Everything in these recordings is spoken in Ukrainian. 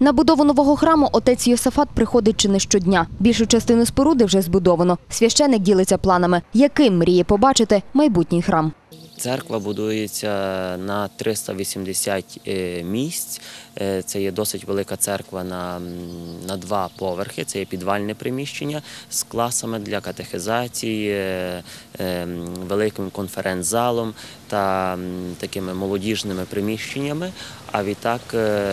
На будову нового храму отець Йосафат приходить чи не щодня. Більшу частину споруди вже збудовано. Священик ділиться планами, яким мріє побачити майбутній храм. Церква будується на 380 е, місць. Е, Це є досить велика церква на, на два поверхи. Це є підвальне приміщення з класами для катехизації, е, великим конференц-залом та такими молодіжними приміщеннями. А відтак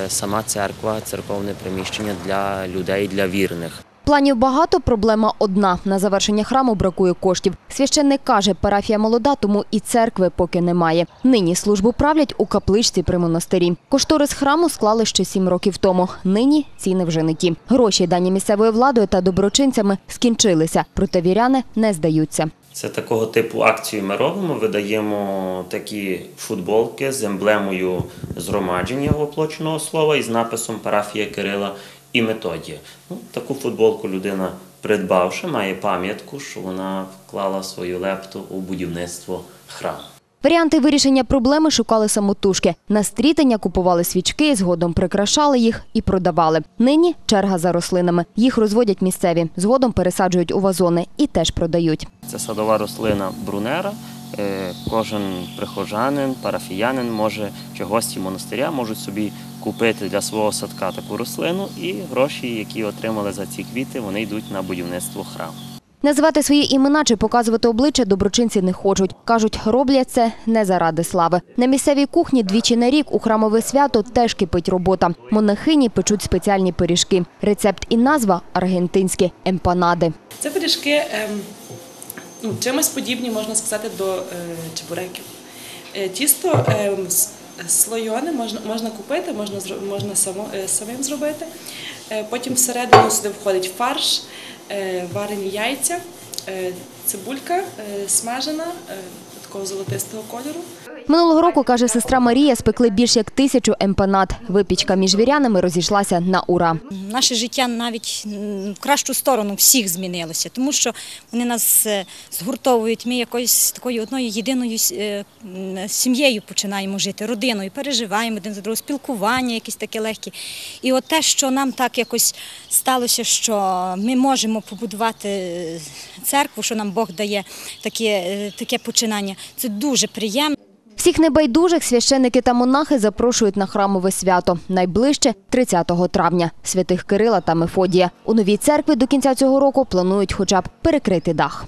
сама церква, церковне приміщення для людей, для вірних. Планів багато, проблема одна. На завершення храму бракує коштів. Священник каже, парафія молода, тому і церкви поки немає. Нині службу правлять у капличці при монастирі. Кошторис храму склали ще сім років тому. Нині ціни вже не ті. Гроші, дані місцевою владою та доброчинцями, скінчилися, проте віряни не здаються. Це такого типу акцію ми робимо. Видаємо такі футболки з емблемою згромадження воплоченого слова і з написом парафія Кирила і Методія. Ну, таку футболку людина, придбавши, має пам'ятку, що вона вклала свою лепту у будівництво храму. Варіанти вирішення проблеми шукали самотужки. На стрітання купували свічки, згодом прикрашали їх і продавали. Нині черга за рослинами. Їх розводять місцеві, згодом пересаджують у вазони і теж продають. Це садова рослина брунера. Е, Кожен прихожанин, парафіянин може чи гості монастиря можуть собі купити для свого садка таку рослину, і гроші, які отримали за ці квіти, вони йдуть на будівництво храму. Називати свої імена чи показувати обличчя доброчинці не хочуть. Кажуть, роблять це не заради слави. На місцевій кухні двічі на рік у храмове свято теж кипить робота. Монахині печуть спеціальні пиріжки. Рецепт і назва аргентинські емпанади. Це пиріжки ем, ну, чимось подібні, можна сказати, до е, чебуреків. Е, тісто е, слойоне можна, можна купити, можна, можна само, е, самим зробити. Е, потім всередину сюди входить фарш, е, варені яйця, е, цибулька е, смажена, е, такого золотистого кольору. Минулого року, каже сестра Марія, спекли більш як тисячу емпанад. Випічка між вірянами розійшлася на ура. Наше життя навіть в кращу сторону всіх змінилося, тому що вони нас е, згуртовують. Ми якоюсь такою одною єдиною е, сім'єю починаємо жити, родиною, переживаємо один за другого, спілкування якесь таке легке. І от те, що нам так якось сталося, що ми можемо побудувати е, церкву, що нам Бог дає таке, таке починання, це дуже приємно. Всіх небайдужих священики та монахи запрошують на храмове свято. Найближче 30 травня святих Кирила та Мефодія. У новій церкві до кінця цього року планують хоча б перекрити дах.